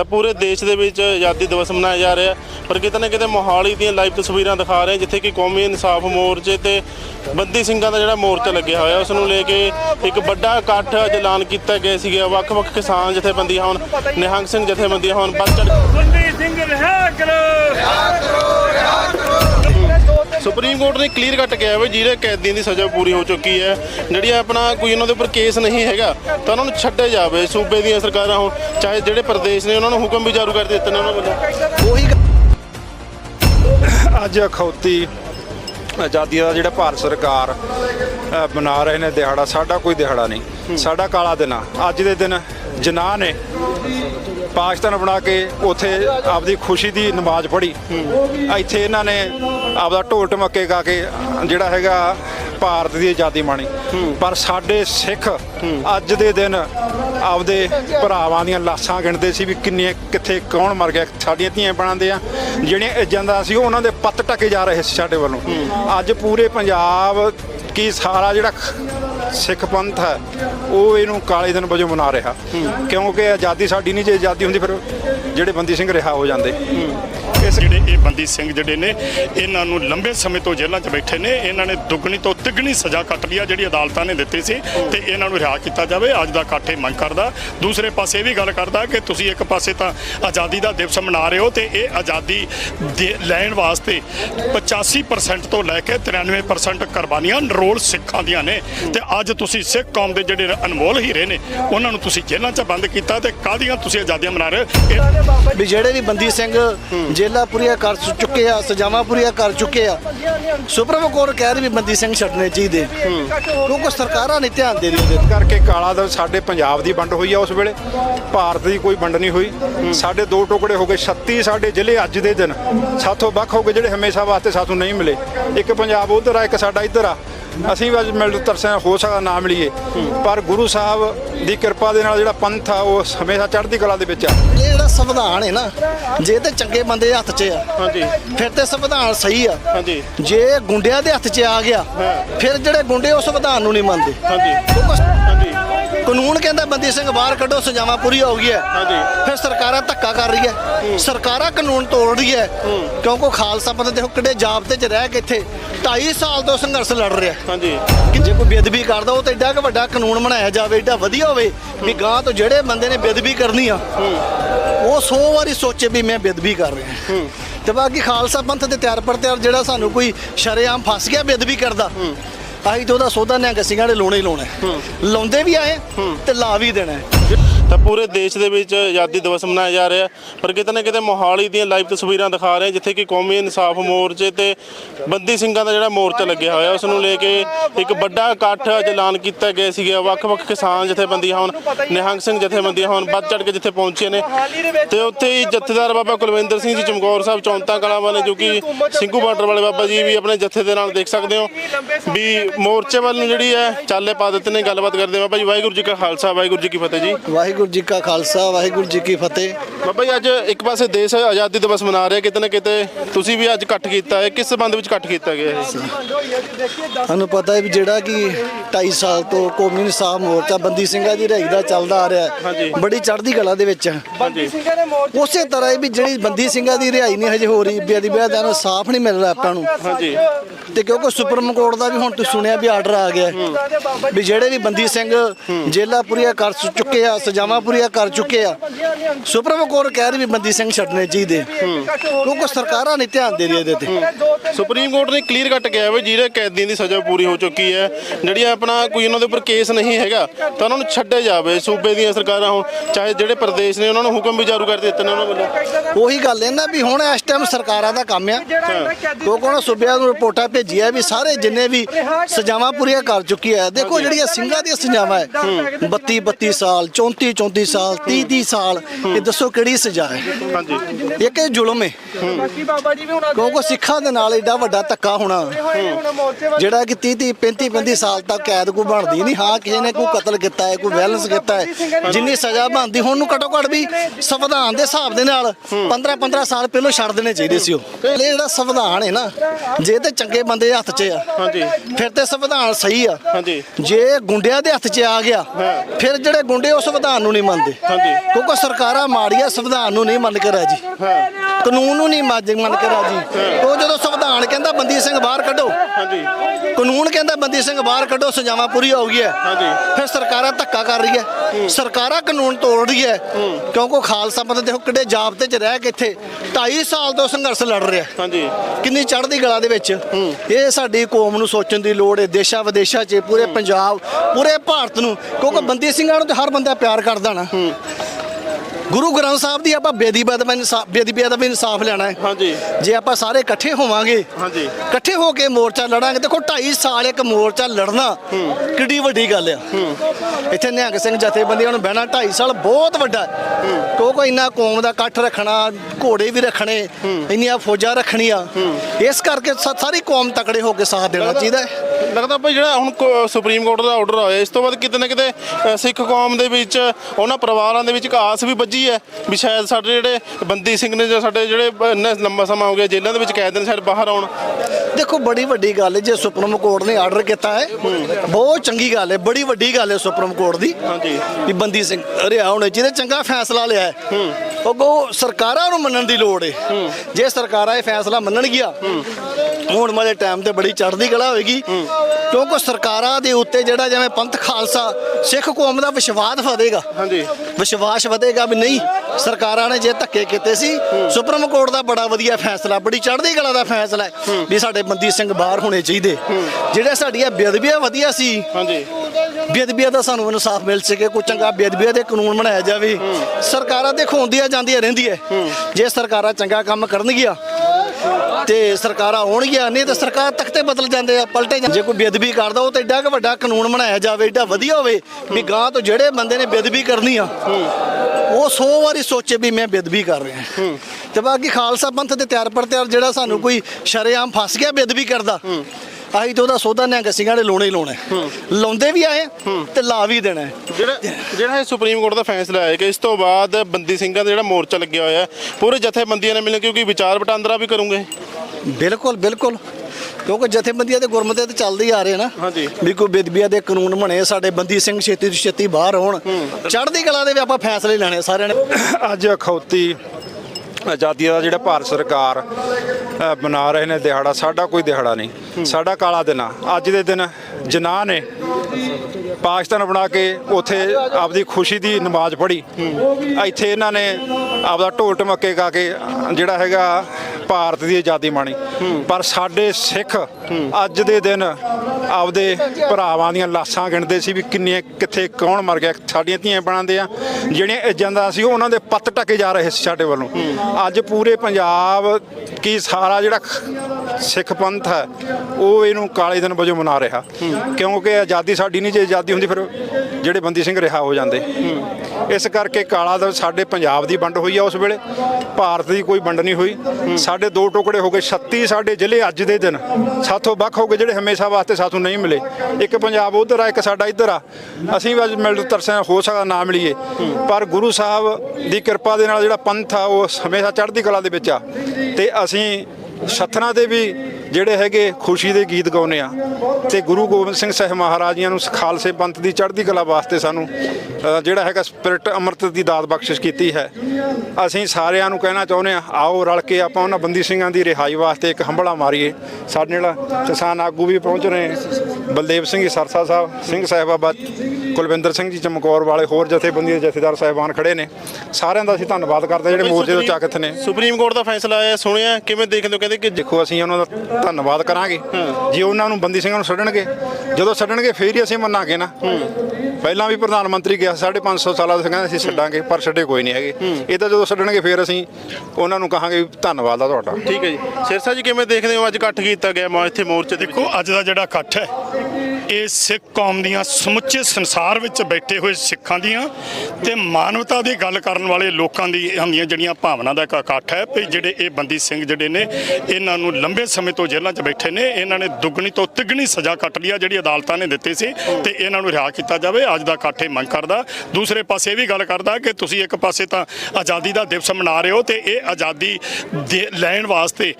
ਤਾਂ ਪੂਰੇ ਦੇਸ਼ ਦੇ ਵਿੱਚ ਆਜ਼ਾਦੀ ਦਿਵਸ ਮਨਾਇਆ ਜਾ ਰਿਹਾ ਪਰ ਕਿਤੇ ਨਾ ਕਿਤੇ ਮੋਹਾਲੀ ਦੀਆਂ ਲਾਈਵ ਤਸਵੀਰਾਂ ਦਿਖਾ ਰਹੇ ਜਿੱਥੇ ਕਿ ਕੌਮੀ ਇਨਸਾਫ ਮੋਰਚੇ ਤੇ ਬੰਦੀ ਸਿੰਘਾਂ ਦਾ ਜਿਹੜਾ ਮੋਰਚਾ ਲੱਗਿਆ ਹੋਇਆ ਉਸ ਨੂੰ ਲੈ ਕੇ ਇੱਕ ਵੱਡਾ ਇਕੱਠ ਅੱਜ ਐਲਾਨ ਕੀਤਾ ਗਿਆ ਸੀਗਾ। ਵੱਖ-ਵੱਖ ਕਿਸਾਨ ਜਥੇਬੰਦੀਆਂ ਹੋਣ ਨਿਹੰਗ ਸਿੰਘ ਜਥੇਬੰਦੀਆਂ ਹੋਣ ਬੰਦੀ ਸਿੰਘ ਰਿਹਾ ਕਰੋ। ਸੁਪਰੀਮ ਕੋਰਟ ਨੇ ਕਲੀਅਰ ਕੱਟ ਕਿਹਾ ਵੀ ਜਿਹੜੇ ਕੈਦੀਆਂ ਦੀ ਸਜ਼ਾ ਪੂਰੀ ਹੋ ਚੁੱਕੀ ਹੈ ਜਿਹੜੀ ਆਪਣਾ ਕੋਈ ਉਹਨਾਂ ਦੇ ਉੱਪਰ ਕੇਸ ਨਹੀਂ ਹੈਗਾ ਤਾਂ ਉਹਨਾਂ ਨੂੰ ਛੱਡਿਆ ਜਾਵੇ ਸੂਬੇ ਦੀਆਂ ਸਰਕਾਰਾਂ ਹੁਣ ਚਾਹੇ ਜਿਹੜੇ ਪ੍ਰਦੇਸ਼ ਨੇ ਉਹਨਾਂ ਨੂੰ ਹੁਕਮ ਵੀ ਜਾਰੀ ਕਰ ਦਿੱਤੇ ਨੇ ਉਹਨਾਂ ਵੱਲੋਂ। ਉਹੀ ਅੱਜ ਅਖੌਤੀ ਆਜ਼ਾਦੀ ਦਾ ਜਿਹੜਾ ਭਾਰਤ ਸਰਕਾਰ ਮਨਾ ਰਹੇ ਨੇ ਦਿਹਾੜਾ ਸਾਡਾ ਕੋਈ ਦਿਹਾੜਾ ਨਹੀਂ। ਸਾਡਾ ਕਾਲਾ ਦਿਨ ਆ। ਅੱਜ ਦੇ ਦਿਨ ਜਨਾਹ ਨੇ ਪਾਕਿਸਤਾਨ ਬਣਾ ਕੇ ਉੱਥੇ ਆਪਦੀ ਖੁਸ਼ੀ ਦੀ ਨਮਾਜ਼ ਪੜ੍ਹੀ। ਇੱਥੇ ਇਹਨਾਂ ਨੇ ਆਪਦਾ ਢੋਲ ਟਮੱਕੇ ਗਾ ਕੇ ਜਿਹੜਾ ਹੈਗਾ ਭਾਰਤ ਦੀ ਆਜ਼ਾਦੀ ਮਾਣੀ। ਪਰ ਸਾਡੇ ਸਿੱਖ ਅੱਜ ਦੇ ਦਿਨ ਆਪਦੇ ਭਰਾਵਾਂ ਦੀਆਂ ਲਾਸ਼ਾਂ ਗਿਣਦੇ ਸੀ ਵੀ ਕਿੰਨੇ ਕਿੱਥੇ ਕੌਣ ਮਰ ਗਿਆ, ਸਾਡੀਆਂ ਧੀਆਂ ਬਣਾਉਂਦੇ ਆ, ਜਿਹੜੀਆਂ ਇਜਾਂਦਾ ਸੀ ਉਹਨਾਂ ਦੇ ਪੱਤ ਟਕੇ ਜਾ ਰਹੇ ਸੀ ਸਾਡੇ ਵੱਲੋਂ। ਅੱਜ ਪੂਰੇ ਪੰਜਾਬ ਕੀ ਸਾਰਾ ਜਿਹੜਾ ਸਿੱਖ ਪੰਥ ਹੈ, ਉਹ ਇਹਨੂੰ ਕਾਲੇ ਦਿਨ ਵਜੋਂ ਮਨਾ ਰਿਹਾ। ਕਿਉਂਕਿ ਆਜ਼ਾਦੀ ਸਾਡੀ ਨਹੀਂ, ਜੇ ਆਜ਼ਾਦੀ ਹੁੰਦੀ ਫਿਰ ਜਿਹੜੇ ਬੰਦੀ ਸਿੰਘ ਰਿਹਾ ਹੋ ਜਾਂਦੇ। ਇਸ ਜਿਹੜੇ ਇਹ ਬੰਦੀ ਸਿੰਘ ਜਿਹੜੇ ਨੇ, ਇਹਨਾਂ ਨੂੰ ਲੰਬੇ ਸਮੇਂ ਤੋਂ ਜੇਲ੍ਹਾਂ 'ਚ ਬੈਠੇ ਨੇ, ਇਹਨਾਂ ਨੇ ਦੁੱਗਣੀ ਤੋਂ ਤਿੱਗਣੀ ਸਜ਼ਾ ਕੱਟ ਲਈ ਆ, ਜਿਹੜੀ ਅਦਾਲਤਾਂ ਨੇ ਦਿੱਤੀ ਸੀ, ਤੇ ਇਹਨਾਂ ਨੂੰ ਰਿਹਾ ਕੀਤਾ ਜਾਵੇ। ਅੱਜ ਦਾ ਇਕੱਠ ਇਹ ਮੰਗ ਕਰਦਾ। ਦੂਸਰੇ ਪਾਸੇ ਇਹ ਵੀ ਗੱਲ ਕਰਦਾ ਕਿ ਤੁਸੀਂ ਇੱਕ ਪਾਸੇ ਤਾਂ ਆਜ਼ਾਦੀ ਦਾ ਦਿਵਸ ਮਨਾ ਰਹੇ ਹੋ, ਤੇ ਇਹ ਆਜ਼ਾਦੀ ਦੇ- ਲੈਣ ਵਾਸਤੇ 85% ਤੋਂ ਲੈ ਕੇ 93% ਕੁਰਬਾਨੀਆਂ ਨਰੋਲ ਸਿੱਖਾਂ ਦੀਆਂ ਨੇ। ਤੇ ਅੱਜ ਤੁਸੀਂ ਸਿੱਖ ਕੌਮ ਦੇ ਜਿਹੜੇ ਅਨਮੋਲ ਹੀਰੇ ਨੇ ਉਹਨਾਂ ਨੂੰ ਤੁਸੀਂ ਜੇਲ੍ਹਾਂ 'ਚ ਬੰਦ ਕੀਤਾ ਤੇ ਕਾਹਦੀਆਂ ਤੁਸੀਂ ਆਜ਼ਾਦੀਆਂ ਮਨਾ ਰਹੇ ਇਹ ਵੀ ਜਿਹੜੇ ਵੀ ਬੰਦੀ ਸਿੰਘ ਜੇਲਾ ਪੂਰੀਆਂ ਕਰ ਚੁ- ਚੁੱਕੇ ਆ ਸਜ਼ਾਵਾਂ ਪੂਰੀਆਂ ਕਰ ਚੁੱਕੇ ਆ ਸੁਪਰੀਮ ਕੋਰਟ ਕਹਿ ਰਹੀ ਵੀ ਬੰਦੀ ਸਿੰਘ ਛੱਡਣੇ ਚਾਹੀਦੇ। ਕਿਉਂਕਿ ਸਰਕਾਰਾਂ ਨਹੀਂ ਧਿਆਨ ਦੇ ਰਹੀਆਂ ਇਸ ਕਰਕੇ ਕਾਲਾ ਦਾ ਸਾਡੇ ਪੰਜਾਬ ਦੀ ਵੰਡ ਹੋਈ ਆ ਉਸ ਵੇਲੇ ਭਾਰਤ ਦੀ ਕੋਈ ਵੰਡ ਨਹੀਂ ਹੋਈ। ਸਾਡੇ ਦੋ ਟੁਕੜੇ ਹੋ ਗਏ 36 ਸਾਡੇ ਜ਼ਿਲ੍ਹੇ ਅੱਜ ਦੇ ਦਿਨ ਸਾਥੋਂ ਵੱਖ ਹੋ ਗਏ ਜਿਹੜੇ ਹਮੇਸ਼ਾ ਵਾਸਤੇ ਸਾਥੋਂ ਨਹੀਂ ਮਿਲੇ। ਇੱਕ ਪੰਜਾਬ ਉਧਰ ਆ ਇੱਕ ਸਾਡਾ ਇੱਧਰ ਆ। ਅਸੀਂ ਵੀ ਅੱਜ ਮਿਲ ਤਰਸਿਆ ਹੋ ਸਕਦਾ ਨਾ ਮਿਲੀਏ ਪਰ ਗੁਰੂ ਸਾਹਿਬ ਦੀ ਕਿਰਪਾ ਦੇ ਨਾਲ ਜਿਹੜਾ ਪੰਥ ਆ ਉਹ ਹਮੇਸ਼ਾ ਚੜ੍ਹਦੀ ਕਲਾ ਦੇ ਵਿੱਚ ਆ। ਇਹ ਜਿਹੜਾ ਸੰਵਿਧਾਨ ਹੈ ਨਾ ਜੇ ਤੇ ਚੰਗੇ ਬੰਦੇ ਦੇ ਹੱਥ 'ਚ ਆ ਹਾਂਜੀ। ਫਿਰ ਤੇ ਸੰਵਿਧਾਨ ਸਹੀ ਆ। ਹਾਂਜੀ। ਜੇ ਗੁੰਡਿਆਂ ਦੇ ਹੱਥ 'ਚ ਆ ਗਿਆ ਫਿਰ ਜਿਹੜੇ ਗੁੰਡੇ ਉਸ ਸੰਵਿਧਾਨ ਨੂੰ ਨਹੀਂ ਮੰਨਦੇ। ਹਾਂਜੀ। ਕਾਨੂੰਨ ਕਹਿੰਦਾ ਬੰਦੀ ਸਿੰਘ ਬਾਹਰ ਕੱਢੋ ਸਜ਼ਾਵਾਂ ਪੂਰੀ ਹੋ ਗਈ ਹੈ ਹਾਂਜੀ। ਫਿਰ ਸਰਕਾਰਾਂ ਧੱਕਾ ਕਰ ਰਹੀ ਹੈ। ਸਰਕਾਰਾਂ ਕਾਨੂੰਨ ਤੋੜ ਰਹੀ ਹੈ। ਕਿਉਂਕਿ ਖਾਲਸਾ ਪੰਥ ਦੇਖੋ ਕਿਹੜੇ ਜਾਬਤੇ 'ਚ ਰਹਿ ਕੇ ਇੱਥੇ 2.5 ਸਾਲ ਤੋਂ ਸੰਘਰਸ਼ ਲੜ ਰਿਹਾ। ਹਾਂਜੀ। ਕਿ ਜੇ ਕੋਈ ਬੇਦਬੀ ਕਰਦਾ ਉਹ ਤਾਂ ਐਡਾ ਕਿ ਵੱਡਾ ਕਾਨੂੰਨ ਬਣਾਇਆ ਜਾਵੇ ਐਡਾ ਵਧੀਆ ਹੋਵੇ ਵੀ ਗਾਂ ਤੋਂ ਜਿਹੜੇ ਬੰਦੇ ਨੇ ਬੇਦਬੀ ਕਰਨੀ ਆ ਉਹ 100 ਵਾਰੀ ਸੋਚੇ ਵੀ ਮੈਂ ਬੇਦਬੀ ਕਰ ਰਿਹਾ। ਤੇ ਬਾਕੀ ਖਾਲਸਾ ਪੰਥ ਦੇ ਤਿਆਰ ਪਰ ਤਿਆਰ ਜਿਹੜਾ ਸਾਨੂੰ ਕੋਈ ਸ਼ਰੇਆਮ ਫਸ ਗਿਆ ਬੇਦਬੀ ਕਰਦਾ ਅਸੀਂ ਤਾਂ ਉਹਦਾ ਸੋਧਾ ਨਿਹੰਗ ਸਿੰਘਾਂ ਨੇ ਲਾਉਣਾ ਹੀ ਲਾਉਣਾ। ਲਾਉਂਦੇ ਵੀ ਆਏ ਤੇ ਲਾ ਵੀ ਦੇਣਾ। ਤਾਂ ਪੂਰੇ ਦੇਸ਼ ਦੇ ਵਿੱਚ ਆਜ਼ਾਦੀ ਦਿਵਸ ਮਨਾਇਆ ਜਾ ਰਿਹਾ ਪਰ ਕਿਤੇ ਨਾ ਕਿਤੇ ਮੋਹਾਲੀ ਦੀਆਂ ਲਾਈਵ ਤਸਵੀਰਾਂ ਦਿਖਾ ਰਹੇ ਜਿੱਥੇ ਕਿ ਕੌਮੀ ਇਨਸਾਫ ਮੋਰਚੇ ਤੇ ਬੰਦੀ ਸਿੰਘਾਂ ਦਾ ਜਿਹੜਾ ਮੋਰਚਾ ਲੱਗਿਆ ਹੋਇਆ, ਉਸ ਨੂੰ ਲੈ ਕੇ ਇੱਕ ਵੱਡਾ ਇਕੱਠ ਅੱਜ ਐਲਾਨ ਕੀਤਾ ਗਿਆ ਸੀਗਾ। ਵੱਖ-ਵੱਖ ਕਿਸਾਨ ਜਥੇਬੰਦੀਆਂ ਹੋਣ, ਨਿਹੰਗ ਸਿੰਘ ਜਥੇਬੰਦੀਆਂ ਹੋਣ, ਵੱਧ ਚੜ੍ਹ ਕੇ ਜਿੱਥੇ ਪਹੁੰਚੇ ਨੇ। ਤੇ ਉੱਥੇ ਹੀ ਜਥੇਦਾਰ ਬਾਬਾ ਕੁਲਵਿੰਦਰ ਸਿੰਘ ਜੀ, ਚਮਕੌਰ ਸਾਹਿਬ, ਚੌਂਤਾ ਕਲਾਂ ਵਾਲੇ, ਜੋ ਕਿ ਸਿੰਘੂ ਬਾਰਡਰ ਵਾਲੇ ਬਾਬਾ ਜੀ ਵੀ ਆਪਣੇ ਜਥੇ ਦੇ ਨਾਲ ਦੇਖ ਸਕਦੇ ਹੋ। ਵੀ ਮੋਰਚੇ ਵੱਲ ਨੂੰ ਜਿਹੜੀ ਹੈ, ਚਾਲੇ ਪਾ ਦਿੱਤੇ ਨੇ। ਗੱਲਬਾਤ ਕਰਦੇ ਬਾਬਾ ਜੀ, ਵਾਹਿਗੁਰੂ ਜੀ ਕਾ ਖਾਲਸਾ, ਵਾਹਿਗੁਰੂ ਜੀ ਕੀ ਫਤਿਹ ਜੀ। ਵਾਹਿਗੁਰੂ ਜੀ ਕਾ ਖਾਲਸਾ ਵਾਹਿਗੁਰੂ ਜੀ ਕੀ ਫਤਿਹ। ਬਾਬਾ ਜੀ ਅੱਜ ਇੱਕ ਪਾਸੇ ਦੇਸ਼ ਆਜ਼ਾਦੀ ਦਿਵਸ ਮਨਾ ਰਿਹਾ ਕਿਤੇ ਨਾ ਕਿਤੇ ਤੁਸੀਂ ਵੀ ਅੱਜ ਇਕੱਠ ਕੀਤਾ ਹੈ। ਕਿਸ ਸੰਬੰਧ ਵਿੱਚ ਇਕੱਠ ਕੀਤਾ ਗਿਆ ਹੈ ਸਾਨੂੰ ਪਤਾ ਹੈ ਵੀ ਜਿਹੜਾ ਕਿ 2.5 ਸਾਲ ਤੋਂ ਕੌਮੀ ਇਨਸਾਫ ਮੋਰਚਾ ਬੰਦੀ ਸਿੰਘਾਂ ਦੀ ਰਹੀ ਦਾ ਚੱਲਦਾ ਆ ਰਿਹਾ। ਹੈ। ਬੜੀ ਚੜ੍ਹਦੀ ਕਲਾ ਦੇ ਵਿੱਚ। ਹੈ ਉਸੇ ਤਰ੍ਹਾਂ ਹੀ ਵੀ ਜਿਹੜੀ ਬੰਦੀ ਸਿੰਘਾਂ ਦੀ ਰਿਹਾਈ ਨਹੀਂ ਹਜੇ ਹੋ ਰਹੀ ਬੇਅਦਬੀਆਂ ਦਾ ਇਨਸਾਫ ਨਹੀਂ ਮਿਲ ਰਿਹਾ ਆਪਾਂ ਨੂੰ। ਹਾਂਜੀ। ਤੇ ਕਿਉਂਕਿ ਸੁਪਰੀਮ ਕੋਰਟ ਦਾ ਵੀ ਹੁਣ ਤੁਸੀਂ ਸੁਣਿਆ ਵੀ ਆਰਡਰ ਆ ਗਿਆ ਹੈ। ਵੀ ਜਿਹੜੇ ਵੀ ਬੰਦੀ ਸਿੰਘ ਜੇਲਾ ਪੂਰੀਆਂ ਕਰ ਚੁੱਕੇ ਆ ਸਜ਼ਾਵਾਂ ਪੂਰੀਆਂ ਕਰ ਚੁੱਕੇ ਆ। ਸੁਪਰੀਮ ਕੋਰਟ ਕਹਿ ਰਹੀ ਵੀ ਬੰਦੀ ਸਿੰਘ ਛੱਡਣੇ ਚਾਹੀਦੇ। ਕਿਉਂਕਿ ਸਰਕਾਰਾਂ ਨਹੀਂ ਧਿਆਨ ਦੇ ਰਹੀਆਂ ਇਹਦੇ ਤੇ। ਸੁਪਰੀਮ ਕੋਰਟ ਨੇ ਕਲੀਅਰ ਕੱਟ ਕਿਹਾ ਵੀ ਜਿਹੜੇ ਕੈਦੀਆਂ ਦੀ ਸਜ਼ਾ ਪੂਰੀ ਹੋ ਚੁੱਕੀ ਹੈ ਜਿਹੜੀ ਆਪਣਾ ਕੋਈ ਉਹਨਾਂ ਦੇ ਉੱਪਰ ਕੇਸ ਨਹੀਂ ਹੈਗਾ ਤਾਂ ਉਹਨਾਂ ਨੂੰ ਛੱਡਿਆ ਜਾਵੇ। ਸੂਬੇ ਦੀਆਂ ਸਰਕਾਰਾਂ ਹੁਣ ਚਾਹੇ ਜਿਹੜੇ ਪ੍ਰਦੇਸ਼ ਨੇ ਉਹਨਾਂ ਨੂੰ ਹੁਕਮ ਵੀ ਜਾਰੀ ਕਰ ਦਿੱਤੇ ਨੇ ਉਹਨਾਂ ਵੱਲੋਂ। ਉਹੀ ਗੱਲ ਹੈ ਨਾ ਵੀ ਹੁਣ ਇਸ ਟਾਈਮ ਸਰਕਾਰਾਂ ਦਾ ਕੰਮ ਆ। ਕਿਉਂਕਿ ਉਹਨਾਂ ਸੂਬਿਆਂ ਨੂੰ ਰਿਪੋਰਟਾਂ ਭੇਜੀਆਂ ਵੀ ਸਾਰੇ ਜਿੰਨੇ ਵੀ ਸਜ਼ਾਵਾਂ ਪੂਰੀਆਂ ਕਰ ਚੁੱਕੀ ਹੈ ਦੇਖੋ ਜਿਹੜੀਆਂ ਸਿੰਘਾਂ ਦੀਆਂ ਸਜ਼ਾਵਾਂ ਹੈ 32 32 ਸਾਲ 34 34 ਸਾਲ 30 30 ਸਾਲ ਇਹ ਦੱਸੋ ਕਿਹੜੀ ਸਜ਼ਾ ਹੈ? ਹਾਂਜੀ। ਇੱਕ ਇਹ ਜ਼ੁਲਮ ਹੈ। ਕਿਉਂਕਿ ਸਿੱਖਾਂ ਦੇ ਨਾਲ ਐਡਾ ਵੱਡਾ ਧੱਕਾ ਹੋਣਾ। ਜਿਹੜਾ ਕਿ 30 30 35 35 ਸਾਲ ਤੱਕ ਕੈਦ ਕੋ ਬਣਦੀ ਨਹੀਂ। ਹਾਂ ਕਿਸੇ ਨੇ ਕੋਈ ਕਤਲ ਕੀਤਾ ਹੈ ਕੋਈ ਵਾਇਲੈਂਸ ਕੀਤਾ ਹੈ। ਜਿੰਨੀ ਸਜ਼ਾ ਬਣਦੀ ਹੁਣ ਨੂੰ ਘਟੋ ਘੱਟ ਵੀ ਸੰਵਿਧਾਨ ਦੇ ਹਿਸਾਬ ਦੇ ਨਾਲ 15 15 ਸਾਲ ਪਹਿਲਾਂ ਛੱਡ ਦੇਣੇ ਚਾਹੀਦੇ ਸੀ ਉਹ। ਇਹ ਜਿਹੜਾ ਸੰਵਿਧਾਨ ਹੈ ਨਾ ਜੇ ਤੇ ਚੰਗੇ ਬੰਦੇ ਦੇ ਹੱਥ 'ਚ ਆ ਹਾਂਜੀ। ਫਿਰ ਤੇ ਸੰਵਿਧਾਨ ਸਹੀ ਆ। ਹਾਂਜੀ। ਜੇ ਗੁੰਡਿਆਂ ਦੇ ਹੱਥ 'ਚ ਆ ਗਿਆ ਫਿਰ ਜਿਹੜੇ ਗੁੰਡੇ ਉਸ ਸੰਵਿਧਾਨ ਸੰਵਿਧਾਨ ਨੂੰ ਨਹੀਂ ਮੰਨਦੇ। ਹਾਂਜੀ। ਕਿਉਂਕਿ ਸਰਕਾਰਾਂ ਮਾੜੀਆਂ ਸੰਵਿਧਾਨ ਨੂੰ ਨਹੀਂ ਮੰਨ ਕੇ ਰਾਜੀ। ਕਾਨੂੰਨ ਨੂੰ ਨਹੀਂ ਮੰਨ ਮੰਨ ਕੇ ਰਾਜੀ। ਉਹ ਜਦੋਂ ਸੰਵਿਧਾਨ ਕਹਿੰਦਾ ਬੰਦੀ ਸਿੰਘ ਬਾਹਰ ਕੱਢੋ। ਹਾਂਜੀ। ਕਾਨੂੰਨ ਕਹਿੰਦਾ ਬੰਦੀ ਸਿੰਘ ਬਾਹਰ ਕੱਢੋ ਸਜ਼ਾਵਾਂ ਪੂਰੀ ਹੋ ਗਈ ਹੈ ਹਾਂਜੀ। ਫਿਰ ਸਰਕਾਰਾਂ ਧੱਕਾ ਕਰ ਰਹੀ ਹੈ। ਸਰਕਾਰਾਂ ਕਾਨੂੰਨ ਤੋੜ ਰਹੀ ਹੈ। ਕਿਉਂਕਿ ਖਾਲਸਾ ਪੰਥ ਦੇਖੋ ਕਿੱਡੇ ਜਾਬਤੇ 'ਚ ਰਹਿ ਕੇ ਇੱਥੇ 2.5 ਸਾਲ ਤੋਂ ਸੰਘਰਸ਼ ਲੜ ਰਿਹਾ। ਹਾਂਜੀ। ਕਿੰਨੀ ਚੜ੍ਹਦੀ ਕਲਾ ਦੇ ਵਿੱਚ। ਇਹ ਸਾਡੀ ਕੌਮ ਨੂੰ ਸੋਚਣ ਦੀ ਲੋੜ ਹੈ। ਦੇਸ਼ਾਂ ਵਿਦੇਸ਼ਾਂ 'ਚ ਪੂਰੇ ਪੰਜਾਬ ਪੂਰੇ ਭਾਰਤ ਨੂੰ। ਕਿਉਂਕਿ ਬੰਦੀ ਸਿੰਘਾਂ ਨੂੰ ਤੇ ਹਰ ਬੰਦਾ ਪਿਆਰ ਕਰਦਾ ਨਾ। ਗੁਰੂ ਗ੍ਰੰਥ ਸਾਹਿਬ ਦੀ ਆਪਾਂ ਬੇਦੀਬਾ ਦਾ ਇਨਸਾਫ ਬੇਦੀਬਾ ਦਾ ਵੀ ਇਨਸਾਫ ਲੈਣਾ ਹੈ। ਹਾਂਜੀ। ਜੇ ਆਪਾਂ ਸਾਰੇ ਇਕੱਠੇ ਹੋਵਾਂਗੇ ਹਾਂਜੀ। ਇਕੱਠੇ ਹੋ ਕੇ ਮੋਰਚਾ ਲੜਾਂਗੇ ਦੇਖੋ 2.5 ਸਾਲ ਇੱਕ ਮੋਰਚਾ ਲੜਨਾ ਕਿੱਡੀ ਵੱਡੀ ਗੱਲ ਆ। ਇੱਥੇ ਨਿਹੰਗ ਸਿੰਘ ਜਥੇਬੰਦੀਆਂ ਨੂੰ ਬਹਿਣਾ 2.5 ਸਾਲ ਬਹੁਤ ਵੱਡਾ ਹੈ। ਕਿਉਂਕਿ ਇੰਨਾ ਕੌਮ ਦਾ ਇਕੱਠ ਰੱਖਣਾ ਘੋੜੇ ਵੀ ਰੱਖਣੇ ਇੰਨੀਆਂ ਫੌਜਾਂ ਰੱਖਣੀਆਂ ਇਸ ਕਰਕੇ ਸਾਰੀ ਕੌਮ ਤਕੜੇ ਹੋ ਕੇ ਸਾਥ ਦੇਣਾ ਚਾਹੀਦਾ ਹੈ। ਲੱਗਦਾ ਭਾਈ ਜਿਹੜਾ ਹੁਣ ਕੋ- ਸੁਪਰੀਮ ਕੋਰਟ ਦਾ ਆਰਡਰ ਆਇਆ ਇਸ ਤੋਂ ਬਾਅਦ ਕਿਤੇ ਨਾ ਕਿਤੇ ਸਿੱਖ ਕੌਮ ਦੇ ਵਿੱਚ ਉਹਨਾਂ ਪਰਿਵਾਰਾਂ ਦੇ ਵਿੱਚ ਇੱਕ ਆਸ ਵੀ ਵੱਜੀ ਹੈ ਵੀ ਸ਼ਾਇਦ ਸਾਡੇ ਜਿਹੜੇ ਬੰਦੀ ਸਿੰਘ ਨੇ ਜਾਂ ਸਾਡੇ ਜਿਹੜੇ ਇੰਨਾ ਲੰਮਾ ਸਮਾਂ ਹੋ ਗਿਆ ਜੇਲ੍ਹਾਂ ਦੇ ਵਿੱਚ ਕੈਦ ਨੇ ਸ਼ਾਇਦ ਬਾਹਰ ਆਉਣ। ਦੇਖੋ ਬੜੀ ਵੱਡੀ ਗੱਲ ਹੈ ਜੇ ਸੁਪਰੀਮ ਕੋਰਟ ਨੇ ਆਰਡਰ ਕੀਤਾ ਹੈ ਬਹੁਤ ਚੰਗੀ ਗੱਲ ਹੈ ਬੜੀ ਵੱਡੀ ਗੱਲ ਹੈ ਸੁਪਰੀਮ ਕੋਰਟ ਦੀ ਹਾਂਜੀ। ਵੀ ਬੰਦੀ ਸਿੰਘ ਰਿਹਾ ਹੋਣੇ ਜਿਹਨੇ ਚੰਗਾ ਫੈਸਲਾ ਲਿਆ ਹੈ। ਉਹ ਸਰਕਾਰਾਂ ਨੂੰ ਮੰਨਣ ਦੀ ਲੋੜ ਹੈ ਜੇ ਸਰਕਾਰਾਂ ਇਹ ਫੈਸਲਾ ਮੰਨਣਗੀਆਂ ਹੁਣ ਵਾਲੇ ਟਾਈਮ ਤੇ ਬੜੀ ਚੜ੍ਹਦੀ ਕਲਾ ਹੋਏਗੀ। ਕਿਉਂਕਿ ਸਰਕਾਰਾਂ ਦੇ ਉੱਤੇ ਜਿਹੜਾ ਜਿਵੇਂ ਪੰਥ ਖਾਲਸਾ ਸਿੱਖ ਕੌਮ ਦਾ ਵਿਸ਼ਵਾਸ ਵਧੇਗਾ। ਹਾਂਜੀ। ਵਿਸ਼ਵਾਸ ਵਧੇਗਾ ਵੀ ਨਹੀਂ ਸਰਕਾਰਾਂ ਨੇ ਜੇ ਧੱਕੇ ਕੀਤੇ ਸੀ ਸੁਪਰੀਮ ਕੋਰਟ ਦਾ ਬੜਾ ਵਧੀਆ ਫੈਸਲਾ ਬੜੀ ਚੜ੍ਹਦੀ ਕਲਾ ਦਾ ਫੈਸਲਾ ਹੈ ਵੀ ਸਾਡੇ ਬੰਦੀ ਸਿੰਘ ਬਾਹਰ ਹੋਣੇ ਚਾਹੀਦੇ। ਜਿਹੜੇ ਸਾਡੀਆਂ ਬੇਅਦਬੀਆਂ ਵਧੀਆ ਸੀ ਹਾਂਜੀ। ਬੇਅਦਬੀਆਂ ਦਾ ਸਾਨੂੰ ਇਨਸਾਫ ਮਿਲ ਸਕੇ, ਕੋਈ ਚੰਗਾ ਬੇਅਦਬੀਆਂ ਦੇ ਕਾਨੂੰਨ ਬਣਾਇਆ ਜਾਵੇ। ਸਰਕਾਰਾਂ ਦੇਖੋ, ਹੁੰਦੀਆਂ ਜਾਂਦੀਆਂ ਰਹਿੰਦੀਆਂ ਜੇ ਸਰਕਾਰਾਂ ਚੰਗਾ ਕੰਮ ਕਰਨਗੀਆਂ ਤੇ ਸਰਕਾਰਾਂ ਆਉਣਗੀਆਂ, ਨਹੀਂ ਤਾਂ ਸਰਕਾਰ ਤਖਤੇ ਬਦਲ ਜਾਂਦੇ ਆ, ਪਲਟੇ ਜਾਂਦੇ ਜੇ ਕੋਈ ਬੇਅਦਬੀ ਕਰਦਾ, ਉਹ ਤਾਂ ਏਡਾ ਕੁ ਵੱਡਾ ਕਾਨੂੰਨ ਬਣਾਇਆ ਜਾਵੇ, ਏਡਾ ਵਧੀਆ ਹੋਵੇ ਵੀ ਗਾਂ ਤੋਂ ਜਿਹੜੇ ਬੰਦੇ ਨੇ ਬੇਅਦਬੀ ਕਰਨੀ ਆ, ਉਹ 100 ਵਾਰੀ ਸੋਚੇ ਵੀ ਮੈਂ ਬੇਅਦਬੀ ਕਰ ਰਿਹਾ। ਤੇ ਬਾਕੀ ਖਾਲਸਾ ਪੰਥ ਦੇ ਤਿਆਰ ਪਰ ਤਿਆਰ ਜਿਹੜਾ ਸਾਨੂੰ ਕੋਈ ਸ਼ਰੇਆਮ ਫਸ ਗਿਆ ਬੇਅਦਬੀ ਕਰਦਾ ਆਹੀ ਤੇ ਉਹਦਾ ਸੋਧਾ ਨਿਹੰਗ ਸਿੰਘਾਂ ਨੇ ਲਾਉਣਾ ਹੀ ਲਾਉਣਾ। ਹੈ। ਲਾਉਂਦੇ ਵੀ ਆਏ ਤੇ ਲਾ ਵੀ ਦੇਣਾ। ਹੈ। ਜਿਹੜਾ ਜਿਹੜਾ ਇਹ ਸੁਪਰੀਮ ਕੋਰਟ ਦਾ ਫੈਸਲਾ ਹੈ ਕਿ ਇਸ ਤੋਂ ਬਾਅਦ ਬੰਦੀ ਸਿੰਘਾਂ ਦਾ ਜਿਹੜਾ ਮੋਰਚਾ ਲੱਗਿਆ ਹੋਇਆ ਹੈ ਪੂਰੇ ਜਥੇਬੰਦੀਆਂ ਨੇ ਮਿਲ ਕੇ ਕਿਉਂਕਿ ਵਿਚਾਰ ਵਟਾਂਦਰਾ ਵੀ ਕਰੋਗੇ। ਬਿਲਕੁਲ ਬਿਲਕੁਲ। ਕਿਉਂਕਿ ਜਥੇਬੰਦੀਆਂ ਤੇ ਗੁਰਮਤੇ ਤੇ ਚੱਲਦੇ ਹੀ ਆ ਰਹੇ ਨਾ। ਹਾਂਜੀ। ਵੀ ਕੋਈ ਬੇਦਬੀਆਂ ਦੇ ਕਾਨੂੰਨ ਬਣੇ ਸਾਡੇ ਬੰਦੀ ਸਿੰਘ ਛੇਤੀ ਤੋਂ ਛੇਤੀ ਬਾਹਰ ਆਉਣ ਚੜ੍ਹਦੀ ਕਲਾ ਦੇ ਵੀ ਆਪਾਂ ਫੈਸਲੇ ਲੈਣੇ ਸਾਰਿਆਂ ਨੇ। ਅੱਜ ਅਖੌਤੀ ਆਜ਼ਾਦੀ ਦਾ ਜਿਹੜਾ ਭਾਰਤ ਸਰਕਾਰ ਬਣਾ ਰਹੇ ਨੇ ਦਿਹਾੜਾ ਸਾਡਾ ਕੋਈ ਦਿਹਾੜਾ ਨਹੀਂ। ਸਾਡਾ ਕਾਲਾ ਦਿਨ ਆ। ਅੱਜ ਦੇ ਦਿਨ ਜਿਨ੍ਹਾਂ ਨੇ ਪਾਕਿਸਤਾਨ ਬਣਾ ਕੇ ਉਥੇ ਆਪਦੀ ਖੁਸ਼ੀ ਦੀ ਨਮਾਜ਼ ਪੜ੍ਹੀ। ਇੱਥੇ ਇਹਨਾਂ ਨੇ ਆਪਦਾ ਢੋਲ ਢਮੱਕੇ ਗਾ ਕੇ ਜਿਹੜਾ ਹੈਗਾ ਭਾਰਤ ਦੀ ਆਜ਼ਾਦੀ ਮਾਣੀ। ਪਰ ਸਾਡੇ ਸਿੱਖ ਅੱਜ ਦੇ ਦਿਨ ਆਪਦੇ ਭਰਾਵਾਂ ਦੀਆਂ ਲਾਸ਼ਾਂ ਗਿਣਦੇ ਸੀ ਵੀ ਕਿੰਨੀਆਂ, ਕਿੱਥੇ, ਕੌਣ ਮਰ ਗਿਆ, ਸਾਡੀਆਂ ਧੀਆਂ ਬਣਾਉਂਦੇ ਆ। ਜਿਹੜੀਆਂ ਏਜੰਦਾਂ ਸੀ ਉਹਨਾਂ ਦੇ ਪੱਤ ਟਕੇ ਜਾ ਰਹੇ ਸੀ ਸਾਡੇ ਵੱਲੋਂ। ਅੱਜ ਪੂਰੇ ਪੰਜਾਬ ਕੀ ਸਾਰਾ ਜਿਹੜਾ ਸਿੱਖ ਪੰਥ ਹੈ, ਉਹ ਇਹਨੂੰ ਕਾਲੇ ਦਿਨ ਵਜੋਂ ਮਨਾ ਰਿਹਾ। ਕਿਉਂਕਿ ਆਜ਼ਾਦੀ ਸਾਡੀ ਨਹੀਂ, ਜੇ ਆਜ਼ਾਦੀ ਹੁੰਦੀ ਫਿਰ ਜਿਹੜੇ ਬੰਦੀ ਸਿੰਘ ਰਿਹਾ ਹੋ ਜਾਂਦੇ। ਇਸ ਕਰਕੇ ਕਾਲਾ ਦਿਨ ਸਾਡੇ ਪੰਜਾਬ ਦੀ ਵੰਡ ਹੋਈ ਆ ਉਸ ਵੇਲੇ, ਭਾਰਤ ਦੀ ਕੋਈ ਵੰਡ ਨਹੀਂ ਹੋਈ। ਸਾਡੇ ਦੋ ਟੁਕੜੇ ਹੋ ਗਏ 36 ਸਾਡੇ ਜ਼ਿਲ੍ਹੇ ਅੱਜ ਦੇ ਦਿਨ, ਸਾਥੋਂ ਵੱਖ ਹੋ ਗਏ ਜਿਹੜੇ ਹਮੇਸ਼ਾ ਵਾਸਤੇ ਸਾਥੋਂ ਨਹੀਂ ਮਿਲੇ। ਇੱਕ ਪੰਜਾਬ ਉਧਰ ਆ, ਇੱਕ ਸਾਡਾ ਇੱਧਰ ਆ। ਅਸੀਂ ਵੀ ਅੱਜ ਮਿਲ ਤਰਸੇ ਹੋ ਸਕਦਾ ਨਾ ਮਿਲੀਏ। ਪਰ ਗੁਰੂ ਸਾਹਿਬ ਦੀ ਕਿਰਪਾ ਦੇ ਨਾਲ ਜਿਹੜਾ ਪੰਥ ਆ, ਉਹ ਹਮੇਸ਼ਾ ਚੜ੍ਹਦੀ ਕਲਾ ਦੇ ਵਿੱਚ ਆ। ਤੇ ਅਸੀਂ ਸਥਨਾ ਦੇ ਵੀ ਜਿਹੜੇ ਹੈਗੇ ਖੁਸ਼ੀ ਦੇ ਗੀਤ ਗਾਉਂਦੇ ਆ ਤੇ ਗੁਰੂ ਗੋਬਿੰਦ ਸਿੰਘ ਸਾਹਿਬ ਮਹਾਰਾਜੀਆਂ ਨੂੰ ਖਾਲਸੇ ਪੰਥ ਦੀ ਚੜ੍ਹਦੀ ਕਲਾ ਵਾਸਤੇ ਸਾਨੂੰ ਜਿਹੜਾ ਹੈਗਾ ਸਪਿਰਿਟ ਅੰਮ੍ਰਿਤ ਦੀ ਦਾਤ ਬਖਸ਼ਿਸ਼ ਕੀਤੀ ਹੈ। ਅਸੀਂ ਸਾਰਿਆਂ ਨੂੰ ਕਹਿਣਾ ਚਾਹੁੰਦੇ ਆ ਆਓ ਰਲ ਕੇ ਆਪਾਂ ਉਹਨਾਂ ਬੰਦੀ ਸਿੰਘਾਂ ਦੀ ਰਿਹਾਈ ਵਾਸਤੇ ਇੱਕ ਹੰਬਲਾ ਮਾਰੀਏ। ਸਾਡੇ ਨਾਲ ਕਿਸਾਨ ਆਗੂ ਵੀ ਪਹੁੰਚ ਰਹੇ। ਬਲਦੇਵ ਸਿੰਘ ਜੀ ਸਰਸਾ ਸਾਹਿਬ ਸਿੰਘ ਸਾਹਿਬਾਬਾ ਕੁਲਵਿੰਦਰ ਸਿੰਘ ਜੀ ਚਮਕੌਰ ਵਾਲੇ ਹੋਰ ਜਥੇਬੰਦੀ ਦੇ ਜਥੇਦਾਰ ਸਾਹਿਬਾਨ ਖੜੇ ਨੇ। ਸਾਰਿਆਂ ਦਾ ਅਸੀਂ ਧੰਨਵਾਦ ਕਰਦੇ ਜਿਹੜੇ ਮੋਰਚੇ ਤੋਂ ਚਾਕਤ ਨੇ। ਸੁਪਰੀਮ ਕੋਰਟ ਦਾ ਫੈਸਲਾ ਆਇਆ ਸੁਣਿਆ ਕਿਵੇਂ ਦੇਖਦੇ ਹੋ? ਕਹਿੰਦੇ ਕਿ ਦੇਖੋ ਅਸੀਂ ਉਹਨਾਂ ਦਾ ਧੰਨਵਾਦ ਕਰਾਂਗੇ। ਜੇ ਉਹਨਾਂ ਨੂੰ ਬੰਦੀ ਸਿੰਘਾਂ ਨੂੰ ਛੱਡਣਗੇ ਜਦੋਂ ਛੱਡਣਗੇ ਫੇਰ ਹੀ ਅਸੀਂ ਮੰਨਾਂਗੇ ਨਾ। ਪਹਿਲਾਂ ਵੀ ਪ੍ਰਧਾਨ ਮੰਤਰੀ ਗਿਆ 550 ਸਾਲਾਂ ਦੇ ਕਹਿੰਦੇ ਅਸੀਂ ਛੱਡਾਂਗੇ ਪਰ ਛੱਡੇ ਕੋਈ ਨਹੀਂ ਹੈਗੇ। ਇਹ ਤਾਂ ਜਦੋਂ ਛੱਡਣਗੇ ਫੇਰ ਅਸੀਂ ਉਹਨਾਂ ਨੂੰ ਕਹਾਂਗੇ ਵੀ ਧੰਨਵਾਦ ਆ ਤੁਹਾਡਾ। ਠੀਕ ਹੈ ਜੀ। ਸਿਰਸਾ ਜੀ ਕਿਵੇਂ ਦੇਖਦੇ ਹੋ? ਅੱਜ ਇਕੱਠ ਕੀਤਾ ਗਿਆ ਮਾ ਇੱਥੇ ਮੋਰਚੇ ਦੇਖੋ ਅੱਜ ਦਾ ਜਿਹੜਾ ਇਕੱਠ ਹੈ ਇਹ ਸਿੱਖ ਕੌਮ ਦੀਆਂ ਸਮੁੱਚੇ ਸੰਸਾਰ ਵਿੱਚ ਬੈਠੇ ਹੋਏ ਸਿੱਖਾਂ ਦੀਆਂ ਤੇ ਮਾਨਵਤਾ ਦੀ ਗੱਲ ਕਰਨ ਵਾਲੇ ਲੋਕਾਂ ਦੀ ਹੁੰਦੀਆਂ ਜਿਹੜੀਆਂ ਭਾਵਨਾ ਦਾ ਇੱਕ ਇਕੱਠ ਹੈ ਵੀ ਜਿਹੜੇ ਇਹ ਬੰਦੀ ਸਿੰਘ ਜਿਹੜੇ ਨੇ, ਇਹਨਾਂ ਨੂੰ ਲੰਬੇ ਸਮੇਂ ਤੋਂ ਜੇਲ੍ਹਾਂ 'ਚ ਬੈਠੇ ਨੇ, ਇਹਨਾਂ ਨੇ ਦੁੱਗਣੀ ਤੋਂ ਤਿੱਗਣੀ ਸਜ਼ਾ ਕੱਟ ਲਈ ਆ, ਜਿਹੜੀ ਅਦਾਲਤਾਂ ਨੇ ਦਿੱਤੀ ਸੀ ਤੇ ਇਹਨਾਂ ਨੂੰ ਰਿਹਾ ਕੀਤਾ ਜਾਵੇ। ਅੱਜ ਦਾ ਇਕੱਠ ਇਹ ਮੰਗ ਕਰਦਾ। ਦੂਸਰੇ ਪਾਸੇ ਇਹ ਵੀ ਗੱਲ ਕਰਦਾ ਕਿ ਤੁਸੀਂ ਇੱਕ ਪਾਸੇ ਤਾਂ ਆਜ਼ਾਦੀ ਦਾ ਦਿਵਸ ਮਨਾ ਰਹੇ ਹੋ ਤੇ ਇਹ ਆਜ਼ਾਦੀ ਦੇ ਲੈਣ ਵਾਸਤੇ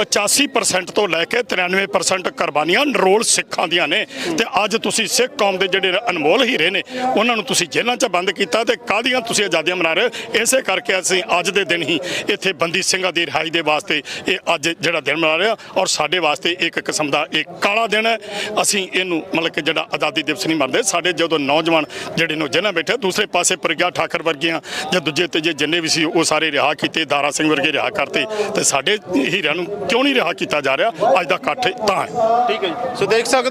85% ਤੋਂ ਲੈ ਕੇ 93% ਕੁਰਬਾਨੀਆਂ ਨਰੋਲ ਸਿੱਖਾਂ ਦੀਆਂ ਨੇ। ਤੇ ਅੱਜ ਤੁਸੀਂ ਸਿੱਖ ਕੌਮ ਦੇ ਜਿਹੜੇ ਅਨਮੋਲ ਹੀਰੇ ਨੇ, ਉਹਨਾਂ ਨੂੰ ਤੁਸੀਂ ਜੇਲ੍ਹਾਂ 'ਚ ਬੰਦ ਕੀਤਾ ਤੇ ਕਾਹਦੀਆਂ ਤੁਸੀਂ ਆਜ਼ਾਦੀਆਂ ਮਨਾ ਰਹੇ ਹੋ? ਇਸੇ ਕਰਕੇ ਅਸੀਂ ਅੱਜ ਦੇ ਦਿਨ ਹੀ ਇੱਥੇ ਬੰਦੀ ਸਿੰਘਾਂ ਦੀ ਰਿਹਾਈ ਦੇ ਵਾਸਤੇ ਇਹ ਅੱਜ ਜਿਹੜਾ ਦਿਨ ਮਨਾ ਰਿਹਾ ਔਰ ਸਾਡੇ ਵਾਸਤੇ ਇੱਕ ਕਿਸਮ ਦਾ ਇੱਕ ਕਾਲਾ ਦਿਨ ਹੈ। ਅਸੀਂ ਇਹਨੂੰ ਮਤਲਬ ਕਿ ਜਿਹੜਾ ਆਜ਼ਾਦੀ ਦਿਵਸ ਨਹੀਂ ਮੰਨਦੇ। ਸਾਡੇ ਜਦੋਂ ਨੌਜਵਾਨ ਜਿਹੜੇ ਨੂੰ ਜੇਲ੍ਹਾਂ ਬੈਠੇ, ਦੂਸਰੇ ਪਾਸੇ ਪ੍ਰਗਿਆ ਠਾਕਰ ਵਰਗੀਆਂ ਜਾਂ ਦੂਜੇ ਤੀਜੇ ਜਿੰਨੇ ਵੀ ਸੀ ਉਹ ਸਾਰੇ ਰਿਹਾ ਕੀਤੇ, ਦਾਰਾ ਸਿੰਘ ਵਰਗੇ ਰਿਹਾ ਕਰਤੇ। ਤੇ ਸਾਡੇ ਹੀਰਿਆਂ ਨੂੰ ਕਿਉਂ ਨਹੀਂ ਰਿਹਾ ਕੀਤਾ ਜਾ ਰਿਹਾ? ਅੱਜ ਦਾ ਇਕੱਠ ਤਾਂ ਹੈ। ਠੀਕ ਹੈ ਜੀ। ਸੋ ਦੇਖ ਸਕਦੇ